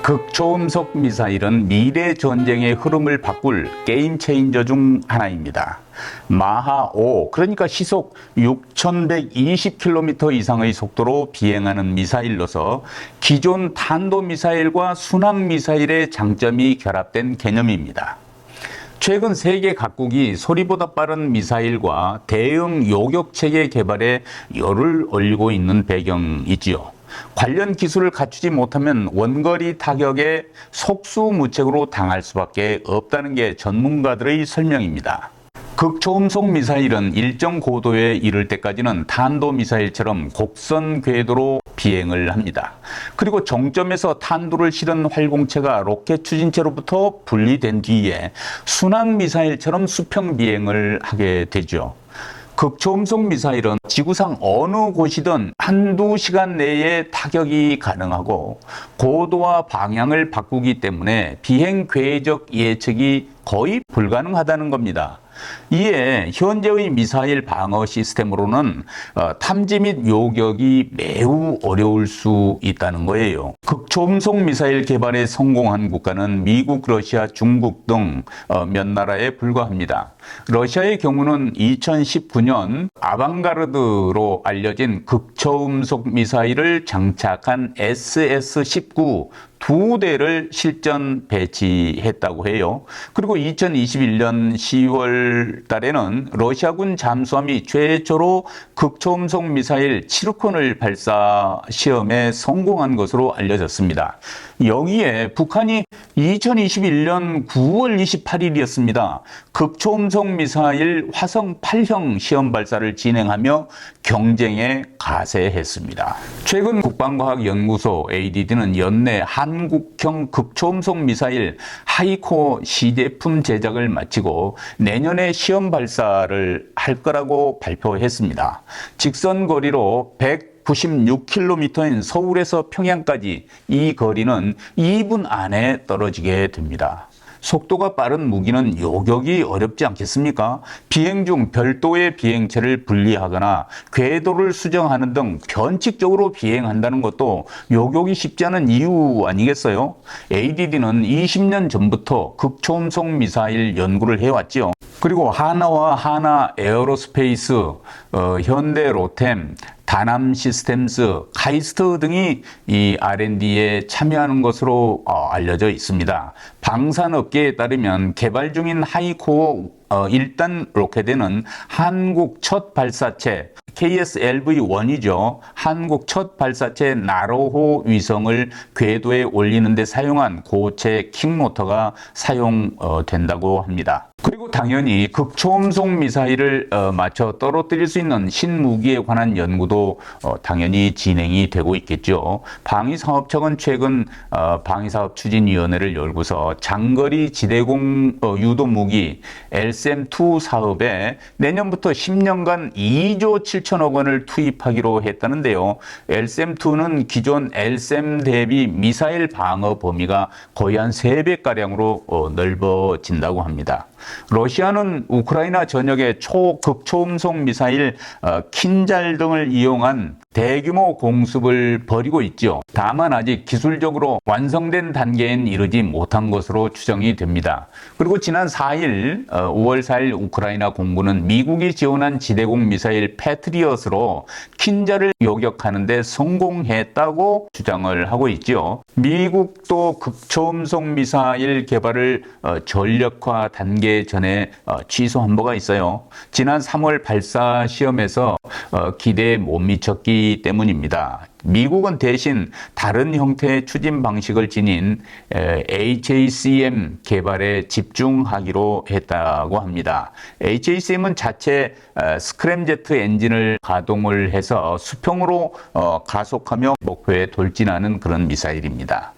극초음속 미사일은 미래 전쟁의 흐름을 바꿀 게임 체인저 중 하나입니다. 마하 5, 그러니까 시속 6,120km 이상의 속도로 비행하는 미사일로서 기존 탄도미사일과 순항미사일의 장점이 결합된 개념입니다. 최근 세계 각국이 소리보다 빠른 미사일과 대응 요격 체계 개발에 열을 올리고 있는 배경이지요. 관련 기술을 갖추지 못하면 원거리 타격에 속수무책으로 당할 수밖에 없다는 게 전문가들의 설명입니다. 극초음속 미사일은 일정 고도에 이를 때까지는 탄도미사일처럼 곡선 궤도로 비행을 합니다. 그리고 정점에서 탄두를 실은 활공체가 로켓 추진체로부터 분리된 뒤에 순항미사일처럼 수평 비행을 하게 되죠. 극초음속 미사일은 지구상 어느 곳이든 한두 시간 내에 타격이 가능하고 고도와 방향을 바꾸기 때문에 비행 궤적 예측이 거의 불가능하다는 겁니다. 이에 현재의 미사일 방어 시스템으로는 어, 탐지 및 요격이 매우 어려울 수 있다는 거예요. 극초음속 미사일 개발에 성공한 국가는 미국, 러시아, 중국 등 몇 나라에 불과합니다. 러시아의 경우는 2019년 아방가르드로 알려진 극초음속 미사일을 장착한 SS-19 두 대를 실전 배치했다고 해요. 그리고 2021년 10월 달에는 러시아군 잠수함이 최초로 극초음속 미사일 치르콘을 발사 시험에 성공한 것으로 알려졌습니다. 여기에 북한이 2021년 9월 28일이었습니다. 극초음속 미사일 화성 8형 시험 발사를 진행하며 경쟁에 가세했습니다. 최근 국방과학연구소 ADD는 연내 한국형 극초음속 미사일 하이코 시제품 제작을 마치고 내년에 시험 발사를 할 거라고 발표했습니다. 직선 거리로 100 96km인 서울에서 평양까지 이 거리는 2분 안에 떨어지게 됩니다. 속도가 빠른 무기는 요격이 어렵지 않겠습니까? 비행 중 별도의 비행체를 분리하거나 궤도를 수정하는 등 변칙적으로 비행한다는 것도 요격이 쉽지 않은 이유 아니겠어요? ADD는 20년 전부터 극초음속 미사일 연구를 해왔지요. 그리고 하나와 하나 에어로스페이스, 어, 현대 로템, 다남 시스템스, 카이스트 등이 이 R&D에 참여하는 것으로 어, 알려져 있습니다. 방산업계에 따르면 개발 중인 하이코어 어, 1단 로켓에는 한국 첫 발사체 KSLV-1이죠. 한국 첫 발사체 나로호 위성을 궤도에 올리는 데 사용한 고체 킥모터가 사용된다고 합니다. 그리고 당연히 극초음속 미사일을 어, 맞춰 떨어뜨릴 수 있는 신무기에 관한 연구도 어, 당연히 진행이 되고 있겠죠. 방위사업청은 최근 어, 방위사업 추진위원회를 열고서 장거리 지대공 유도 무기 LSM-2 사업에 내년부터 10년간 2조 7천 억 원을 투입하기로 했다는데요. LSM-2는 기존 LSM 대비 미사일 방어 범위가 거의 한 3배가량으로 넓어진다고 합니다. 러시아는 우크라이나 전역에 초극초음속 미사일 어, 킨잘 등을 이용한 대규모 공습을 벌이고 있죠. 다만 아직 기술적으로 완성된 단계엔 이르지 못한 것으로 추정이 됩니다. 그리고 지난 4일 5월 어, 4일 우크라이나 공군은 미국이 지원한 지대공 미사일 패트리엇으로 킨자를 요격하는 데 성공했다고 주장을 하고 있죠. 미국도 극초음속 미사일 개발을 어, 전력화 단계 전에 어, 취소한 바가 있어요. 지난 3월 발사 시험에서 기대에 못 미쳤기 때문입니다. 미국은 대신 다른 형태의 추진 방식을 지닌 HACM 개발에 집중하기로 했다고 합니다. HACM은 자체 스크램제트 엔진을 가동을 해서 수평으로 어, 가속하며 목표에 돌진하는 그런 미사일입니다.